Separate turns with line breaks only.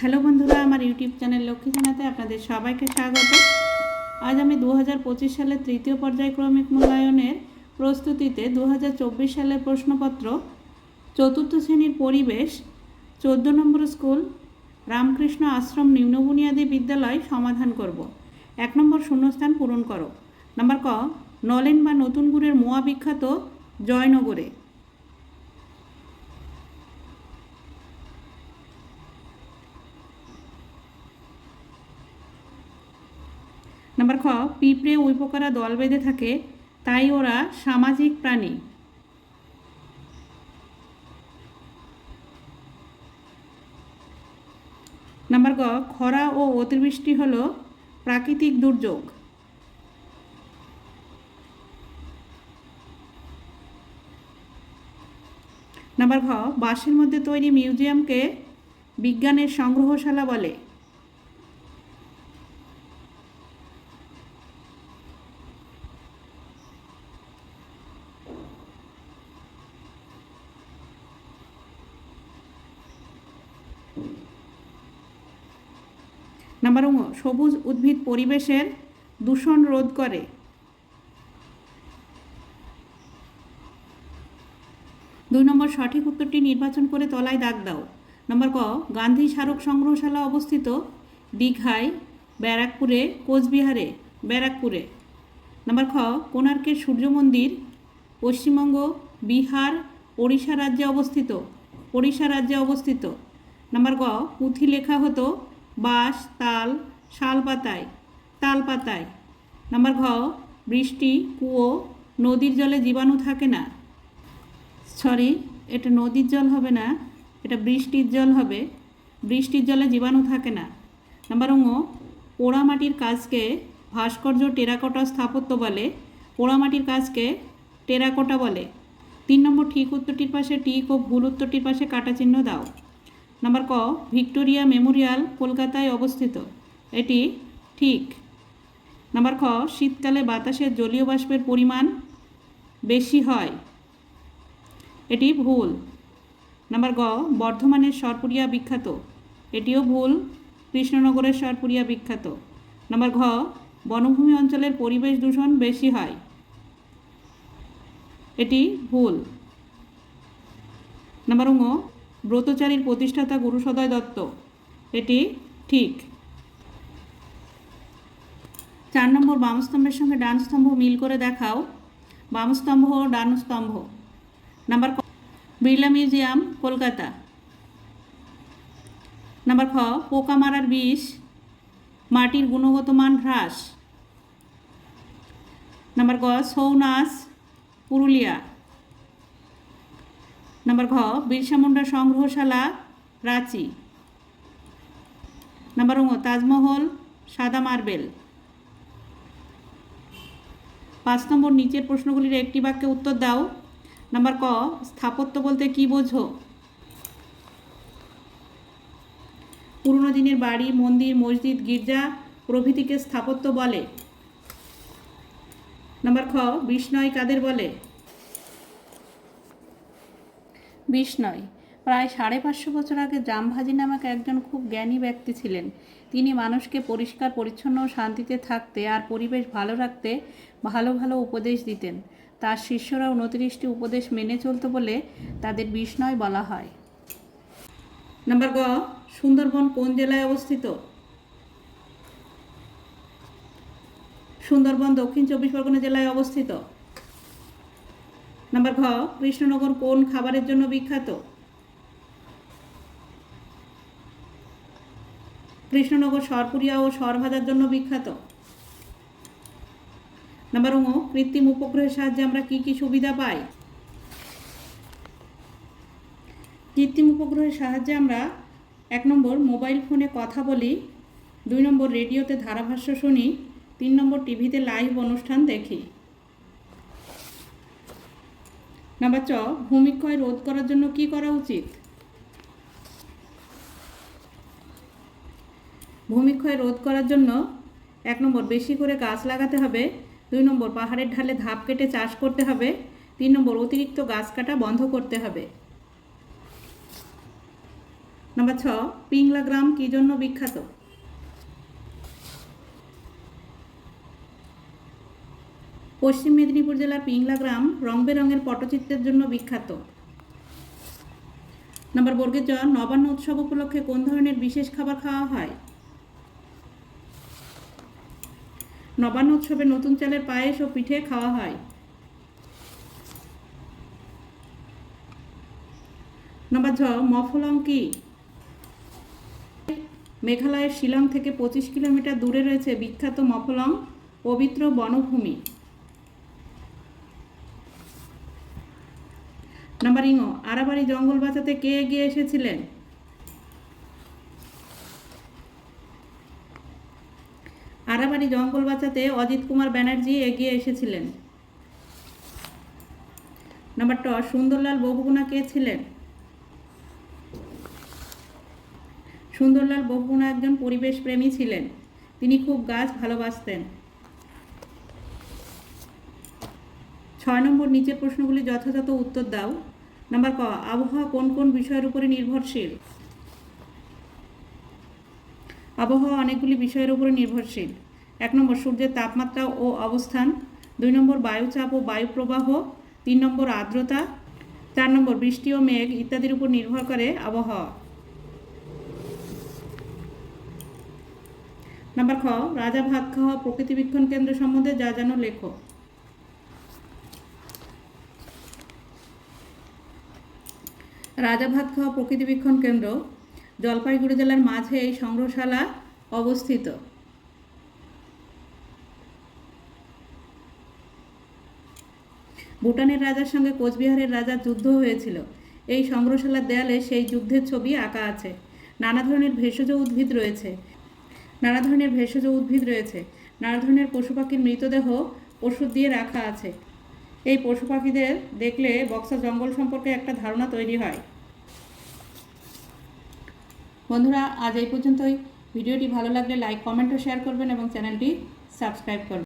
Hello বন্ধুরা, আমার YouTube channel Lakshmi জানাতে আপনাদের সবাইকে স্বাগত। আজ আমি দু হাজার পঁচিশ সালের তৃতীয় পর্যায়ক্রমিক মূল্যায়নের প্রস্তুতিতে দু হাজার চব্বিশ সালের প্রশ্নপত্র, চতুর্থ শ্রেণির পরিবেশ, চোদ্দ নম্বর স্কুল, রামকৃষ্ণ আশ্রম নিম্নবুনিয়াদী বিদ্যালয় সমাধান করব। এক নম্বর শূন্যস্থান পূরণ করো। নাম্বার ক, নলেন বা নতুন গুড়ের মোয়া বিখ্যাত জয়নগরে। নাম্বার খ, পিঁপড়ে উইপোকারা দল বেঁধে থাকে, তাই ওরা সামাজিক প্রাণী। নাম্বার গ, খরা ও অতিবৃষ্টি হল প্রাকৃতিক দুর্যোগ। নাম্বার ঘ, বাঁশের মধ্যে তৈরি মিউজিয়ামকে বিজ্ঞানের সংগ্রহশালা বলে। নাম্বার সবুজ উদ্ভিদ পরিবেশের দূষণ রোধ করে। দুই নম্বর, সঠিক উত্তরটি নির্বাচন করে তলায় দাগ দাও। নম্বর ক, গান্ধী স্মারক সংগ্রহশালা অবস্থিত দীঘায় ব্যারাকপুরে, কোচবিহারে, ব্যারাকপুরে। নম্বর খ, কোণার্কের সূর্য মন্দির, পশ্চিমবঙ্গ, বিহার, ওড়িশা রাজ্যে অবস্থিত। ওড়িশা রাজ্যে অবস্থিত। নাম্বার গ পুঁথি লেখা হতো বাঁশ, তাল শাল পাতায় তাল পাতায় নাম্বার ঘ, বৃষ্টি, কুয়ো, নদীর জলে জীবাণু থাকে না। সরি, এটা নদীর জল হবে না, এটা বৃষ্টির জল হবে। বৃষ্টির জলে জীবাণু থাকে না। নাম্বার ঙ, পোড়ামাটির কাজকে ভাস্কর্য টেরাকোটা স্থাপত্য বলে, পোড়ামাটির কাজকে টেরাকোটা বলে। তিন নম্বর ঠিক উত্তরটির পাশে টিক ও ভুল উত্তরটির পাশে কাটা চিহ্ন দাও। নাম্বার ক, ভিক্টোরিয়া মেমোরিয়াল কলকাতায় অবস্থিত। এটি ঠিক। নাম্বার খ, শীতকালে বাতাসের জলীয় বাষ্পের পরিমাণ বেশি হয়। এটি ভুল। নাম্বার গ, বর্ধমানের সরপুরিয়া বিখ্যাত। এটিও ভুল। কৃষ্ণনগরের সরপুরিয়া বিখ্যাত। নাম্বার ঘ, বনভূমি অঞ্চলের পরিবেশ দূষণ বেশি হয়। এটি ভুল। নাম্বার ঙ ব্রতচারীর প্রতিষ্ঠাতা গুরুসদয় দত্ত। এটি ঠিক। চার নম্বর বামস্তম্ভের সঙ্গে ডান স্তম্ভ মিল করে দেখাও। বামস্তম্ভ ও ডান স্তম্ভ। Number Birla museum, Kolkata. Number খ পোকা মারার বিষ, মাটির গুণগত মান হ্রাস। নাম্বার ছৌ নাচ পুরুলিয়া। নাম্বার ঘ, বিরসা মুন্ডা সংগ্রহশালা, রাঁচি। নাম্বার ঙ, তাজমহল, সাদা মার্বেল। পাঁচ নম্বর, নিচের প্রশ্নগুলির একটি বাক্যে উত্তর দাও। নাম্বার ক, স্থাপত্য বলতে কি বোঝো? পুরনো দিনের বাড়ি, মন্দির, মসজিদ, গির্জা, প্রভৃতিকে স্থাপত্য বলে। নাম্বার খ বিষ্ণয় কাদের বলে? বিষ্ণয় প্রায় সাড়ে পাঁচশো বছর আগে জামভাজি নামক একজন খুব জ্ঞানী ব্যক্তি ছিলেন। তিনি মানুষকে পরিষ্কার, পরিচ্ছন্ন ও শান্তিতে থাকতে আর পরিবেশ ভালো রাখতে ভালো ভালো উপদেশ দিতেন। তার শিষ্যরা উনত্রিশটি উপদেশ মেনে চলতো বলে তাদের বিষ্ণয় বলা হয়। নাম্বার গ, সুন্দরবন কোন জেলায় অবস্থিত? সুন্দরবন দক্ষিণ চব্বিশ পরগনা জেলায় অবস্থিত। নাম্বার ঘ, কৃষ্ণনগর কোন খাবারের জন্য বিখ্যাত? কৃষ্ণনগর, সরপুরিয়া ও সরভাজার জন্য বিখ্যাত। নাম্বার ও, কৃত্রিম উপগ্রহের সাহায্যে আমরা কি কি সুবিধা পাই? কৃত্রিম উপগ্রহের সাহায্যে আমরা এক নম্বর মোবাইল ফোনে কথা বলি, দুই নম্বর রেডিওতে ধারাভাষ্য শুনি, তিন নম্বর টিভিতে লাইভ অনুষ্ঠান দেখি। নাম্বার চ ভূমিক্ষয় রোধ করার জন্য কি করা উচিত? ভূমিক্ষয় রোধ করার জন্য এক নম্বর, বেশি করে গাছ লাগাতে হবে। দুই নম্বর, পাহাড়ের ঢালে ধাপ কেটে চাষ করতে হবে। তিন নম্বর, অতিরিক্ত গাছ কাটা বন্ধ করতে হবে। নাম্বার ছ পিংলা গ্রাম কী জন্য বিখ্যাত? পশ্চিম মেদিনীপুর জেলার পিংলা গ্রাম রং বেরঙের পটচিত্রের জন্য বিখ্যাত। নাম্বার বর্গের জ নবান্ন উৎসব উপলক্ষে কোন ধরনের বিশেষ খাবার খাওয়া হয়? নবান্ন উৎসবে নতুন চালের পায়েস ও পিঠে খাওয়া হয়। নাম্বার ঝ, মফলং কি? মেঘালয়ের শিলং থেকে পঁচিশ কিলোমিটার দূরে রয়েছে বিখ্যাত মফলং পবিত্র বনভূমি। নাম্বার ইঙ আরাবাড়ি জঙ্গল বাঁচাতে কে এগিয়ে এসেছিলেন? আরাবাড়ি জঙ্গল বাঁচাতে অজিত কুমার ব্যানার্জি এগিয়ে এসেছিলেন। নাম্বার ট, সুন্দরলাল বহুগুণা কে ছিলেন? সুন্দরলাল বহুগুণা একজন পরিবেশ প্রেমী ছিলেন। তিনি খুব গাছ ভালোবাসতেন। ছয় নম্বর, নিচের প্রশ্নগুলি যথাযথ উত্তর দাও। নাম্বার ক, আবহাওয়া কোন কোন বিষয়ের উপরে নির্ভরশীল? আবহাওয়া অনেকগুলি বিষয়ের উপরে নির্ভরশীল। এক নম্বর, সূর্যের তাপমাত্রা ও অবস্থান। দুই নম্বর, বায়ুচাপ ও বায়ু প্রবাহ তিন নম্বর, আর্দ্রতা। চার নম্বর, বৃষ্টি ও মেঘ ইত্যাদির উপর নির্ভর করে আবহাওয়া। নাম্বার খ, রাজা ভাত খাওয়া প্রকৃতি বীক্ষণ কেন্দ্র সম্বন্ধে যা যেন লেখো। রাজাভাত খাওয়া প্রকৃতি বীক্ষণ কেন্দ্র, জলপাইগুড়ি জেলার মাঝে এই সংগ্রহশালা অবস্থিত। ভুটানের রাজার সঙ্গে কোচবিহারের রাজার যুদ্ধ হয়েছিল। এই সংগ্রহশালার দেয়ালে সেই যুদ্ধের ছবি আঁকা আছে। নানা ধরনের ভেষজ উদ্ভিদ রয়েছে। নানা ধরনের ভেষজ উদ্ভিদ রয়েছে। নানা ধরনের পশু পাখির মৃতদেহ ওষুধ দিয়ে রাখা আছে। এই পশু পাখিদের দেখলে বক্সা জঙ্গল সম্পর্কে একটা ধারণা তৈরি হয়। বন্ধুরা, আজ এই পর্যন্তই। ভিডিওটি ভালো লাগলে লাইক, কমেন্ট ও শেয়ার করবেন এবং চ্যানেলটি সাবস্ক্রাইব করবেন।